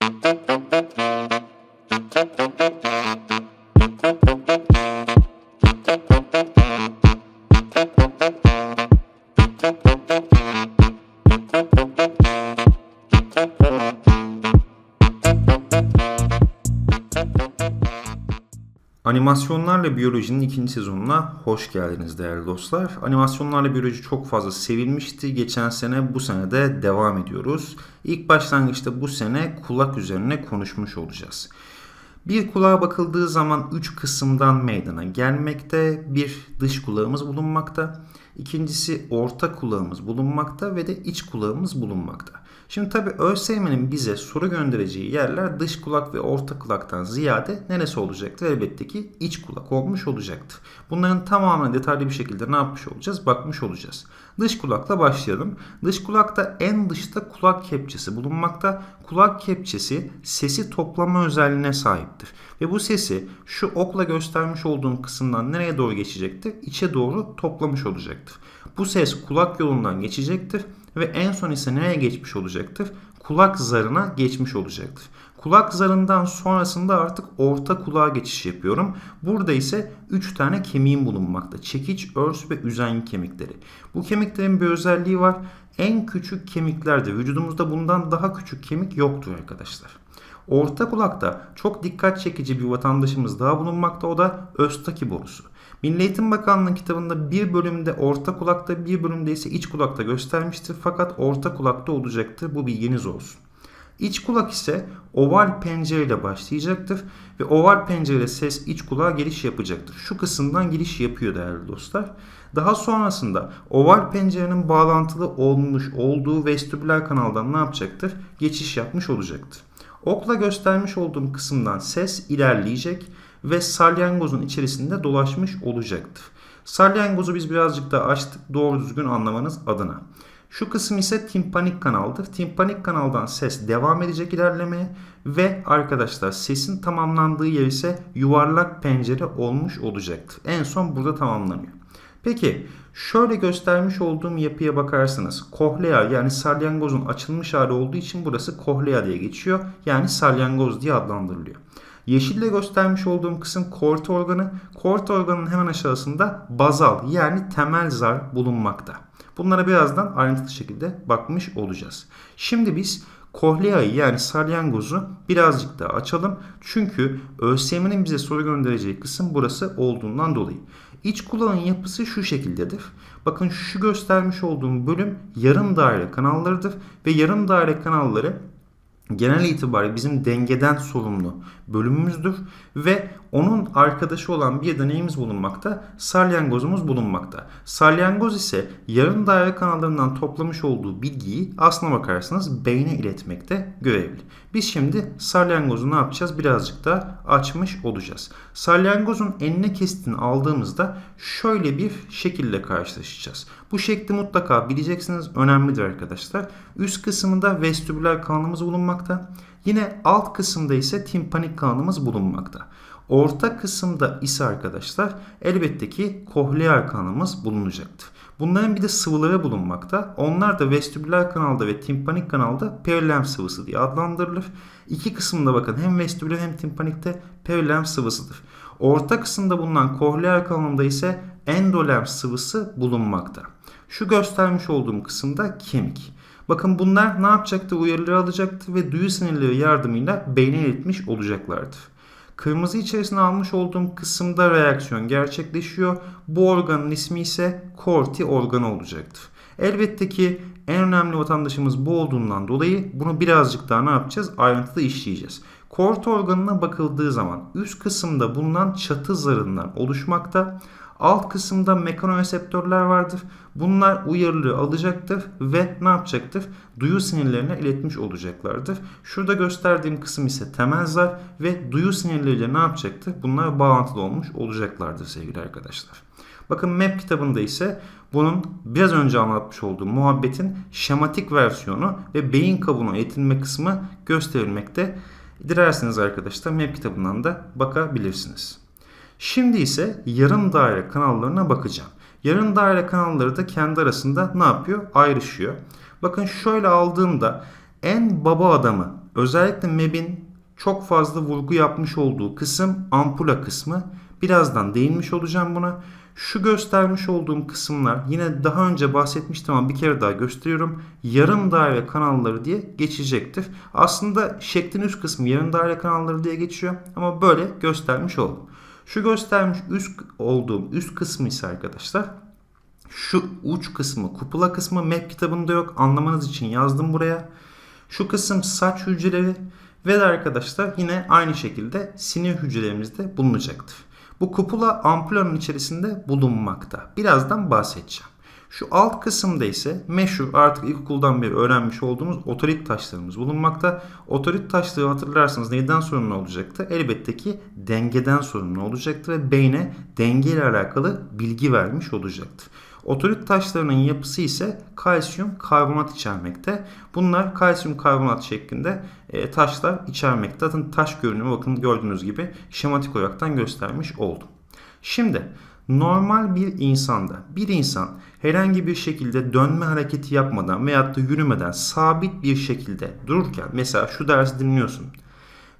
Thank you. Animasyonlarla Biyoloji'nin ikinci sezonuna hoş geldiniz değerli dostlar. Animasyonlarla Biyoloji çok fazla sevilmişti. Geçen sene bu sene de devam ediyoruz. İlk başlangıçta bu sene kulak üzerine konuşmuş olacağız. Bir kulağa bakıldığı zaman üç kısımdan meydana gelmekte. Bir dış kulağımız bulunmakta. İkincisi orta kulağımız bulunmakta ve de iç kulağımız bulunmakta. Şimdi tabi ÖSYM'nin bize soru göndereceği yerler dış kulak ve orta kulaktan ziyade neresi olacaktır? Elbette ki iç kulak olmuş olacaktır. Bunların tamamen detaylı bir şekilde ne yapmış olacağız? Bakmış olacağız. Dış kulakla başlayalım. Dış kulakta en dışta kulak kepçesi bulunmakta. Kulak kepçesi sesi toplama özelliğine sahiptir. Ve bu sesi şu okla göstermiş olduğum kısımdan nereye doğru geçecektir? İçe doğru toplamış olacaktır. Bu ses kulak yolundan geçecektir ve en son ise nereye geçmiş olacaktır? Kulak zarına geçmiş olacaktır. Kulak zarından sonrasında artık orta kulağa geçiş yapıyorum. Burada ise 3 tane kemiğim bulunmakta. Çekiç, örs ve üzengi kemikleri. Bu kemiklerin bir özelliği var. En küçük kemiklerde vücudumuzda bundan daha küçük kemik yoktur arkadaşlar. Orta kulakta çok dikkat çekici bir vatandaşımız daha bulunmakta o da Östaki borusu. Milli Eğitim Bakanlığı kitabında bir bölümde orta kulakta bir bölümde ise iç kulakta göstermiştir fakat orta kulakta olacaktır bu bilginiz olsun. İç kulak ise oval pencere ile başlayacaktır ve oval pencere ses iç kulağa giriş yapacaktır. Şu kısımdan giriş yapıyor değerli dostlar. Daha sonrasında oval pencerenin bağlantılı olmuş olduğu vestibüler kanaldan ne yapacaktır? Geçiş yapmış olacaktır. Okla göstermiş olduğum kısımdan ses ilerleyecek ve salyangozun içerisinde dolaşmış olacaktır. Salyangozu biz birazcık daha açtık doğru düzgün anlamanız adına. Şu kısım ise timpanik kanaldır. Timpanik kanaldan ses devam edecek ilerlemeye ve arkadaşlar sesin tamamlandığı yer ise yuvarlak pencere olmuş olacaktır. En son burada tamamlanıyor. Peki şöyle göstermiş olduğum yapıya bakarsanız kohlea yani salyangozun açılmış hali olduğu için burası kohlea diye geçiyor. Yani salyangoz diye adlandırılıyor. Yeşille göstermiş olduğum kısım kort organı. Kort organının hemen aşağısında bazal yani temel zar bulunmakta. Bunlara birazdan ayrıntılı şekilde bakmış olacağız. Şimdi biz kohleayı yani salyangozu birazcık daha açalım. Çünkü ÖSYM'nin bize soru göndereceği kısım burası olduğundan dolayı. İç kulağın yapısı şu şekildedir. Bakın şu göstermiş olduğum bölüm yarım daire kanallarıdır ve yarım daire kanalları genel itibariyle bizim dengeden sorumlu bölümümüzdür ve onun arkadaşı olan bir deneyimiz bulunmakta, salyangozumuz bulunmakta. Salyangoz ise yarım daire kanallarından toplamış olduğu bilgiyi aslına bakarsanız beyne iletmekte görevli. Biz şimdi salyangozu ne yapacağız? Birazcık da açmış olacağız. Salyangozun enine kesitini aldığımızda şöyle bir şekilde karşılaşacağız. Bu şekli mutlaka bileceksiniz. Önemlidir arkadaşlar. Üst kısmında vestibüler kanalımız bulunmakta. Yine alt kısımda ise timpanik kanalımız bulunmakta. Orta kısımda ise arkadaşlar elbette ki kohlear kanalımız bulunacaktır. Bunların bir de sıvıları bulunmakta. Onlar da vestibüler kanalda ve timpanik kanalda perilem sıvısı diye adlandırılır. İki kısımda bakın hem vestibüler hem timpanikte perilem sıvısıdır. Orta kısımda bulunan kohlear kanalında ise endolem sıvısı bulunmakta. Şu göstermiş olduğum kısımda kemik. Bakın bunlar ne yapacaktı? Uyarıları alacaktı ve duyu sinirleri yardımıyla beyne iletmiş olacaklardır. Kırmızı içerisine almış olduğum kısımda reaksiyon gerçekleşiyor. Bu organın ismi ise korti organı olacaktır. Elbette ki en önemli vatandaşımız bu olduğundan dolayı bunu birazcık daha ne yapacağız? Ayrıntıda işleyeceğiz. Kort organına bakıldığı zaman üst kısımda bulunan çatı zarından oluşmakta. Alt kısımda mekanoreseptörler vardır. Bunlar uyarıları alacaktır ve ne yapacaktır? Duyu sinirlerine iletmiş olacaklardır. Şurada gösterdiğim kısım ise temel zar ve duyu sinirleriyle ne yapacaktır? Bunlar bağlantılı olmuş olacaklardır sevgili arkadaşlar. Bakın MAP kitabında ise bunun biraz önce anlatmış olduğum muhabbetin şematik versiyonu ve beyin kabuğuna eğitilme kısmı gösterilmekte. Dilerseniz arkadaşlar MAP kitabından da bakabilirsiniz. Şimdi ise yarım daire kanallarına bakacağım. Yarım daire kanalları da kendi arasında ne yapıyor? Ayrışıyor. Bakın şöyle aldığımda en baba adamı özellikle MEB'in çok fazla vurgu yapmış olduğu kısım ampula kısmı. Birazdan değinmiş olacağım buna. Şu göstermiş olduğum kısımlar yine daha önce bahsetmiştim ama bir kere daha gösteriyorum. Yarım daire kanalları diye geçecektir. Aslında şeklin üst kısmı yarım daire kanalları diye geçiyor ama böyle göstermiş oldum. Şu göstermiş üst olduğum üst kısmı ise arkadaşlar şu uç kısmı kupula kısmı map kitabında yok anlamanız için yazdım buraya. Şu kısım saç hücreleri ve de arkadaşlar yine aynı şekilde sinir hücrelerimizde bulunacaktır. Bu kupula ampulanın içerisinde bulunmakta. Birazdan bahsedeceğim. Şu alt kısımda ise meşhur artık ilkokuldan beri öğrenmiş olduğumuz otorit taşlarımız bulunmakta. Otorit taşları hatırlarsanız neyden sorumlu olacaktı? Elbette ki dengeden sorumlu olacaktı ve beyne denge ile alakalı bilgi vermiş olacaktır. Otorit taşlarının yapısı ise kalsiyum karbonat içermekte. Bunlar kalsiyum karbonat şeklinde e, taşlar içermekte. Zaten taş görünümü bakın gördüğünüz gibi şematik olaraktan göstermiş oldum. Şimdi normal bir insanda bir insan herhangi bir şekilde dönme hareketi yapmadan veyahut da yürümeden sabit bir şekilde dururken mesela şu dersi dinliyorsun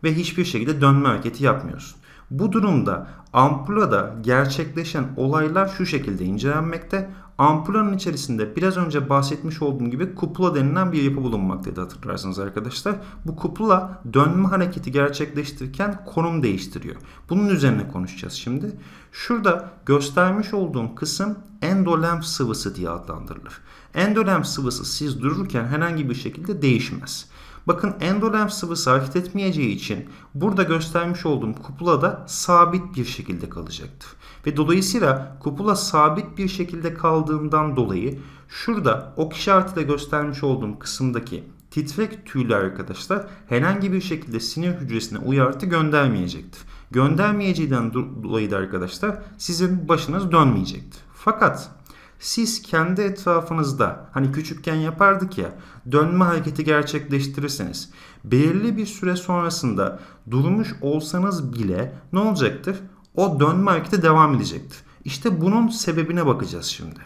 ve hiçbir şekilde dönme hareketi yapmıyorsun. Bu durumda ampulada gerçekleşen olaylar şu şekilde incelenmekte. Ampulanın içerisinde biraz önce bahsetmiş olduğum gibi kupula denilen bir yapı bulunmaktaydı hatırlarsınız arkadaşlar. Bu kupula dönme hareketi gerçekleştirirken konum değiştiriyor. Bunun üzerine konuşacağız şimdi. Şurada göstermiş olduğum kısım endolenf sıvısı diye adlandırılır. Endolenf sıvısı siz dururken herhangi bir şekilde değişmez. Bakın endolenf sıvısı hareket etmeyeceği için burada göstermiş olduğum kupula da sabit bir şekilde kalacaktır. Ve dolayısıyla kupula sabit bir şekilde kaldığından dolayı şurada ok işaretiyle göstermiş olduğum kısımdaki titrek tüyler arkadaşlar herhangi bir şekilde sinir hücresine uyartı göndermeyecektir. Göndermeyeceğinden dolayı da arkadaşlar sizin başınız dönmeyecektir. Fakat siz kendi etrafınızda hani küçükken yapardık ya dönme hareketi gerçekleştirirseniz belirli bir süre sonrasında durmuş olsanız bile ne olacaktır? O dönme hareketi devam edecektir. İşte bunun sebebine bakacağız şimdi.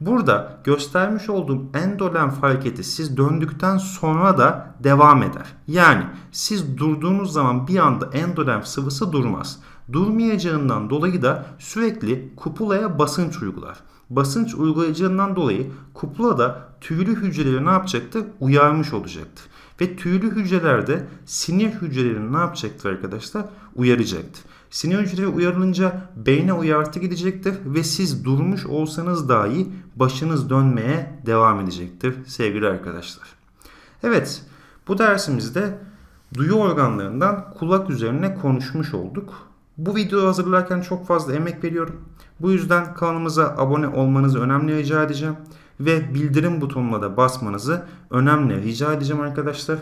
Burada göstermiş olduğum endolenf hareketi siz döndükten sonra da devam eder. Yani siz durduğunuz zaman bir anda endolenf sıvısı durmaz. Durmayacağından dolayı da sürekli kupulaya basınç uygular. Basınç uygulayacağından dolayı kupula da tüylü hücreleri ne yapacaktır? Uyarmış olacaktır. Ve tüylü hücrelerde sinir hücrelerini ne yapacaktır arkadaşlar? Uyaracaktır. Sinir hücreleri uyarılınca beyne uyartı gidecektir ve siz durmuş olsanız dahi başınız dönmeye devam edecektir sevgili arkadaşlar. Evet bu dersimizde duyu organlarından kulak üzerine konuşmuş olduk. Bu videoyu hazırlarken çok fazla emek veriyorum. Bu yüzden kanalımıza abone olmanızı önemli rica edeceğim. Ve bildirim butonuna da basmanızı önemli rica edeceğim arkadaşlar.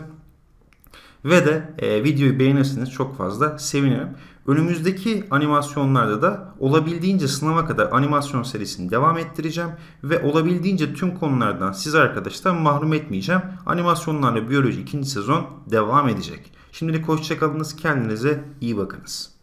Ve de e, videoyu beğenirseniz çok fazla sevinirim. Önümüzdeki animasyonlarda da olabildiğince sınava kadar animasyon serisini devam ettireceğim. Ve olabildiğince tüm konulardan siz arkadaşlar mahrum etmeyeceğim. Animasyonlarla biyoloji ikinci sezon devam edecek. Şimdilik hoşçakalınız. Kendinize iyi bakınız.